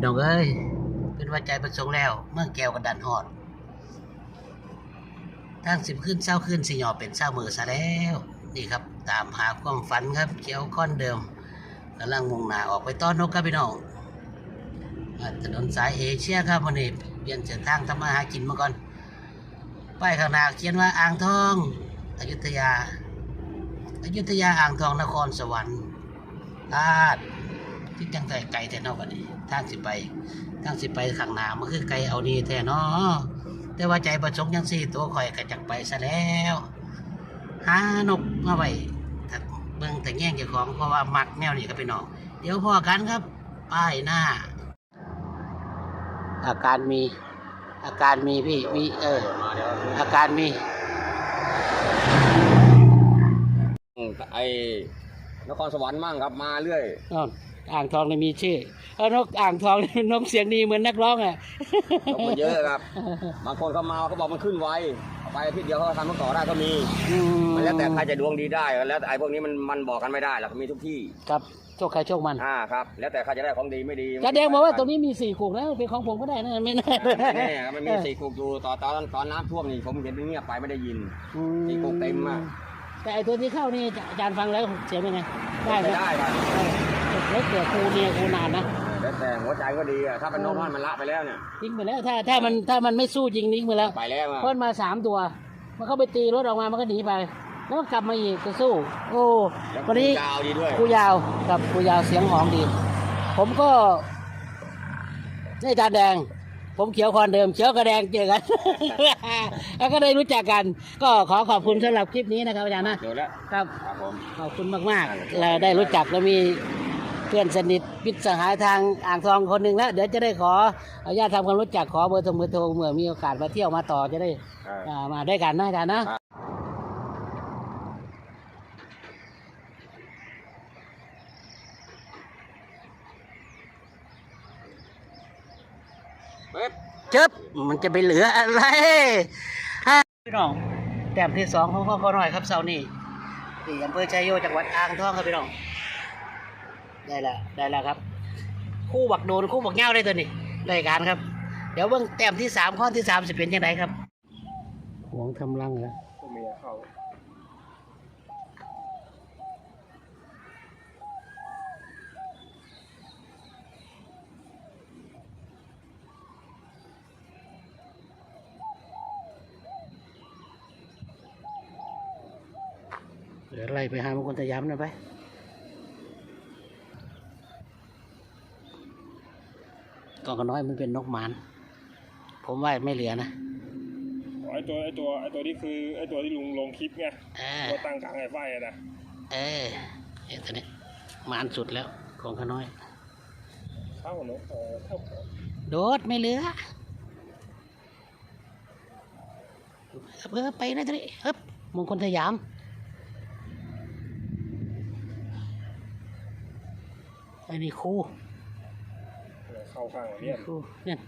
พี่น้องเอ้ยเป็นวัดใจประสงค์แล้ว เมื่อแก้วกันดันหอดทางสิบขึ้นเศร้าขึ้นสิหยอเป็นเศร้ามือซะแล้ว นี่ครับ ตามหาความฝันครับเกี่ยวก้อนเดิมกำลังมุ่งหน้าออกไปต้อนนกครับพี่น้องถนนสายเอเชียครับวันนี้เปลี่ยนเส้นทางทำมาหากินมาก่อนป้ายข้างหน้าเขียนว่าอ่างทองอยุธยาอยุธยาอ่างทองนครสวรรค์ลาด ที่จังไกไกลแท้เนอกบัดนี้ทางสิไปทางสิไปข้างหน้ามันคือไกลเอาดีแท้เนาะแต่ว่าใจประสงค์ยังสี่ตัวข่อยก็จักไปซะแล้วหานกมาไว้ถ้าเบิ่งแต่แง่งเจ้าของเพราะว่ามักแนวนี้ครับพี่น้องเดี๋ยวพอกันครับ ป้ายหน้า อาการมี อาการมีพี่มีเออ อาการมีอืมไอ้นครสวรรค์มั่งครับมาเรื่อย อ้าว อ่างทองเลยมีชื่อเออนกอ่างทองนกเสียงดีเหมือนนักร้องอะ นกมันเยอะครับ บางคนเขามาเขาบอกมันขึ้นไวเอาไปอาทิตย์เดียวเขาก็ทำมันต่อได้ก็มีอืมันแล้วแต่ใครจะดวงดีได้แล้วแต่ไอ้พวกนี้มันมันบอกกันไม่ได้หรอกมีทุกที่ครับโชคใครโชคมันอ่าครับ แล้วแต่ใครจะได้ของดีไม่ดีกระแดงบอกว่าตรงนี้มีสี่ขูกนะเป็นของผมก็ได้นะไม่แน่แน่ครับมันมีสี่กุกอยู่ตอนตอนตอนน้ำท่วมนี่ผมเห็นเงียบไปไม่ได้ยินสี่ขูกเต็มอะ แต่ไอตัวที่เข้านี่อาจารย์ฟังแล้วเสียงเป็นไงได้ไหมไม่ได้ครับ เล็กเกิดครูเนี่ยครูนานนะแล้วแต่หัวใจก็ดีอะถ้าเป็นนกน้อยมันละไปแล้วเนี่ยทิ้งไปแล้วถ้าถ้ามันถ้ามันไม่สู้จริงทิ้งไปแล้วไปแล้วอะเพิ่นมาสามตัว มันเข้าไปตีรถออกมามันก็หนีไป แล้วก็กลับมาอีกจะสู้ โอ้แล้ววันนี้ยาวดีด้วยครูยาวกับครูยาวเสียงหอมดี ผมก็นี่จานแดงผมเขียวคอนเดิมเขียวกับแดงเจอกันแล้วก็ได้รู้จักกัน ก็ขอขอบคุณสำหรับคลิปนี้นะครับอาจารย์นะเดี๋ยวแล้วครับครับผมขอบคุณมากๆเราได้รู้จักแล้วมี เพื่อนสนิทพิตรสหายทางอ่างทองคนหนึ่งแล้วเดี๋ยวจะได้ขออนุญาตทำความรู้จักขอเบอร์โทรเบอร์โทรเมื่อมีโอกาสมาเที่ยวมาต่อจะได้อ่าอ่ามาด้วยกันนะอาจารย์นะเป๊บเจ็บมันจะไปเหลืออะไรฮะพี่น้องแต้มที่สองของพ่อขอหน่อยครับเสาร์นี้ที่อำเภอชัยโยจังหวัดอ่างทองครับพี่น้อง ได้แล้วได้แล้วครับ คู่บักโดนคู่บักเง่าได้ตัวนี้ได้การครับ เดี๋ยวเบิ่งแต้มที่สามข้อที่สามสิเป็นยังไงครับหวงทำรังเหรอตัวเมียเข้าเดี๋ยวไล่ไปหามงคลสยามหน่อยไป กองกระน้อยมันเป็นนกหมาน ผมว่าไม่เหลือนะไอตัวไอตัวไอตัวนี้คือไอตัวที่ลุงลงคลิปไงเออตัวตั้งกลางไอ้ไฟอะนะเออเอ้ตัวนี้หมานสุดแล้วกองขน้อยเข้าเนอะเออเข้าโดดไม่เหลือเออไปนะตัวนี้เฮ้บมงคลสยามอันนี้ครู เข้าข้างเนี่ยครูเนี่ย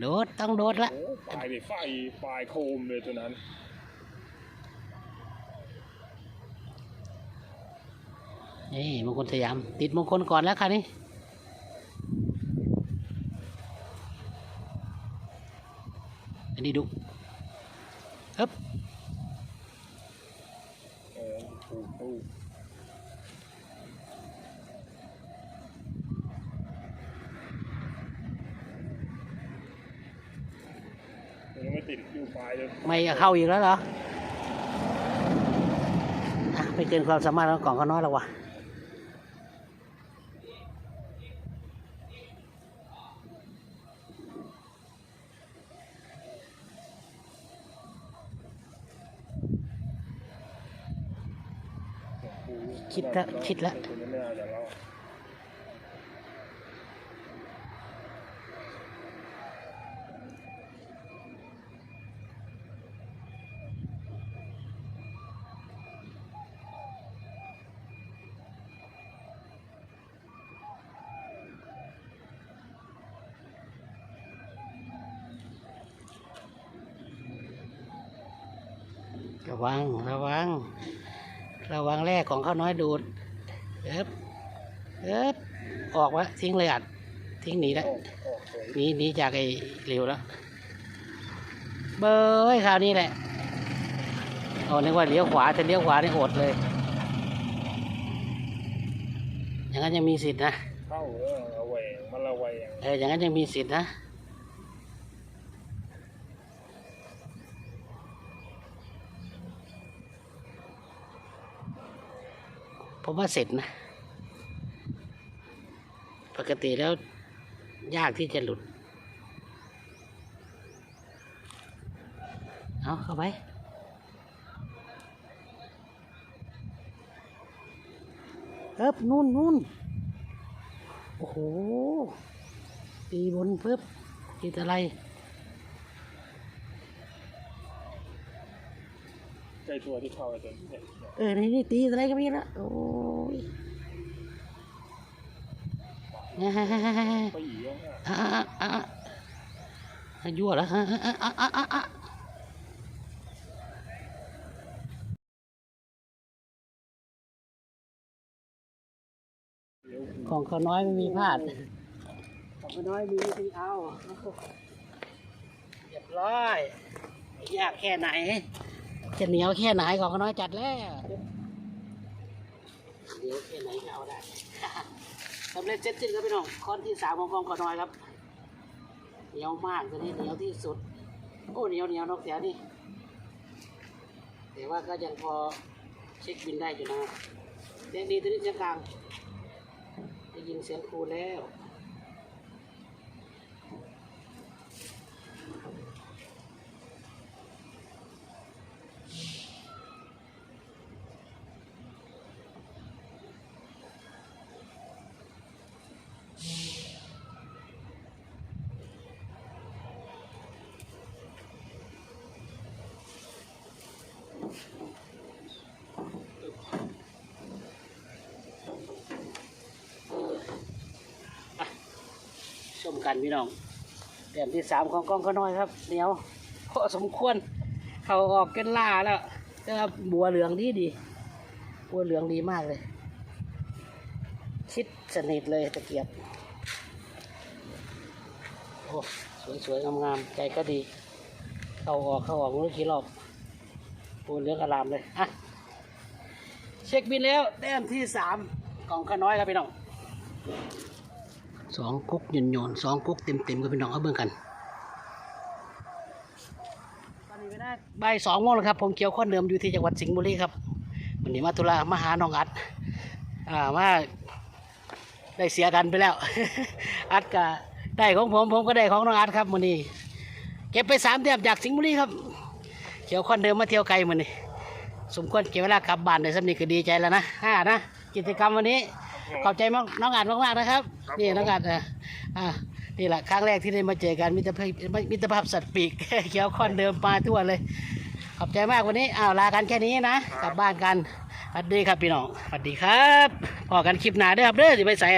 โดดต้องโดดละ โอ้ปลายไฟปลายโคมเลยตัวนั้น นี่มงคลสยาม ติดมงคลก่อนแล้วค่ะนี่อันนี้ดุฮึบ เออถูกถูกยังไม่ ติดอยู่ปลายเลยไม่เข้าอีกแล้วเหรอไม่เกินความสามารถของกล่องก็น้อยแล้ววะคิดและคิดและตัว รอดระวังระวัง ระวังแรกของข้าวน้อยดูดเอ๊บเอ๊บออกวะทิ้งเลยอัดทิ้งหนีแล้วออกออกเลยหนีหนีจากไอ้เหลวแล้ว เบยคราวนี้แหละโอ้นึกว่าเลี้ยวขวาแต่เลี้ยวขวานี่อดเลย อย่างนั้นยังมีสิทธินะเข้าเออระแวงมันระแวงเอออย่างนั้นยังมีสิทธินะ ผมว่าเสร็จนะ ปกติแล้วยากที่จะหลุด เอาเข้าไปเอิบนู่นนู่นโอ้โหตีบนปึ๊บตีอะไร ล้ตัวที่เข้าไอ้ตัวนี้เนี่ยเออนี่นี่ตีอะไรก็มีละโอ้ยไปอีกแล้วเนี่ยอะอะอะอะยั่วแล้วอะอะอะอะอะอะเดี๋ยวของเขาน้อยไม่มีพลาด ของเขาน้อยมีวิธีเอาเรียบร้อย ยากแค่ไหน จะเหนียวแค่ไหนของน้อยจัดแล้วเหนียวแค่ไหนก็เอาได้สำเร็จเสร็จสิ้นครับพี่น้องคอนที่สามของกองขอน้อยครับ เหนียวมากตัวนี้เหนียวที่สุด โอ้เหนียวเหนียวนกแถวนี่แต่ว่าก็ยังพอเช็คบินได้อยู่นะเสียงดีตัวนี้เสียงกลางได้ยินเสียงครูแล้ว กันพี่น้องเดือนที่สามของกองขน้อยครับเหนียวพอสมควรเขาออกกันล่าแล้วแต่ว่าบัวเหลืองดีดีบัวเหลืองดีมากเลย ชิดสนิทเลยตะเกียบโอ้สวยๆงามๆใจก็ดี เขาออกเขาออกม่รู้กี่รอบบัวเหลืองอลามเลยอะเช็คบินแล้วแต้มที่สามของข้าน้อยครับพี่น้อง สองกุ๊กหย่อนหย่อนๆสองกุ๊กเต็มเต็มๆกับพี่น้องเอาเบิ่งกันตอนนี้เวลาบ่ายสองโมงแล้วครับผมเกี่ยวข้อนเดิมอยู่ที่จังหวัดสิงห์บุรีครับวันนี้มาตุลามาหาน้องอัดอ่ามาได้เสียกันไปแล้ว อัดก็ได้ของผมผมก็ได้ของน้องอัดครับวันนี้ เก็บไปสามเตียมจากสิงห์บุรีครับเกี่ยวข้อนเดิมมาเที่ยวไกลมันนี่สมควรเก็บเวลากลับบ้านได้สำนีก็ดีใจแล้วนะห้านะกิจกรรมวันนี้ ขอบใจมากน้องอัดมากๆนะครับนี่น้องอัดอะอ่านี่แหละครั้งแรกที่ได้มาเจอกันมิตรภาพมิตรภาพสัตว์ปีก เขียวคอนเดิมมาทั่วเลย ขอบใจมากวันนี้อ้าวลากันแค่นี้นะกลับบ้านกันสวัสดีครับพี่น้องสวัสดีครับพอกันคลิปหน้าเด้อครับเด้อสิไปใส่